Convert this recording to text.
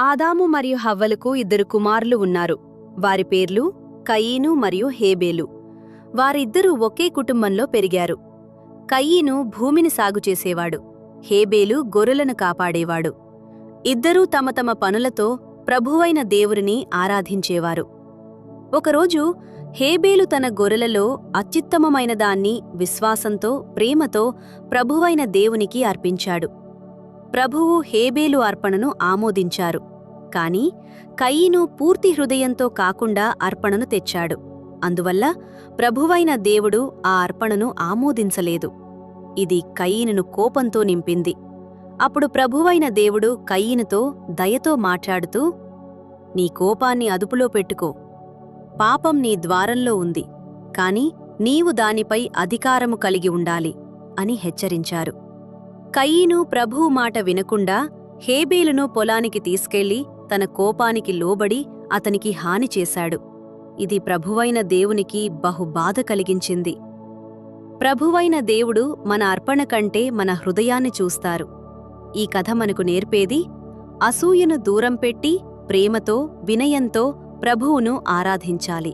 ఆదాము మరియు హవ్వలకు ఇద్దరు కుమారులు ఉన్నారు. వారి పేర్లు కయీను మరియు హేబేలు. వారిద్దరూ ఒకే కుటుంబంలో పెరిగారు. కయీను భూమిని సాగు చేసేవాడు. హేబేలు గొర్రెలను కాపాడేవాడు. ఇద్దరూ తమ తమ పనులతో ప్రభువైన దేవురిని ఆరాధించేవారు. ఒకరోజు హేబేలు తన గొర్రెలలో అత్యుత్తమమైన దాన్ని విశ్వాసంతో ప్రేమతో ప్రభువైన దేవునికి అర్పించాడు. ప్రభువు హేబేలు అర్పణను ఆమోదించారు. కాని కయీను పూర్తి హృదయంతో కాకుండా అర్పణను తెచ్చాడు. అందువల్ల ప్రభువైన దేవుడు ఆ అర్పణను ఆమోదించలేదు. ఇది కయీనును కోపంతో నింపింది. అప్పుడు ప్రభువైన దేవుడు కయీనుతో దయతో మాట్లాడుతూ నీ కోపాన్ని అదుపులో పెట్టుకో. పాపం నీ ద్వారంలో ఉంది. కాని నీవు దానిపై అధికారము కలిగి ఉండాలి అని హెచ్చరించారు. కయీను ప్రభువు మాట వినకుండా హేబేలును పొలానికి తీసుకెళ్ళి తన కోపానికి లోబడి అతనికి హాని చేశాడు. ఇది ప్రభువైన దేవునికి బహు బాధ కలిగించింది. ప్రభువైన దేవుడు మన అర్పణ కంటే మన హృదయాన్ని చూస్తారు. ఈ కథ మనకు నేర్పేది అసూయను దూరం పెట్టి ప్రేమతో వినయంతో ప్రభువును ఆరాధించాలి.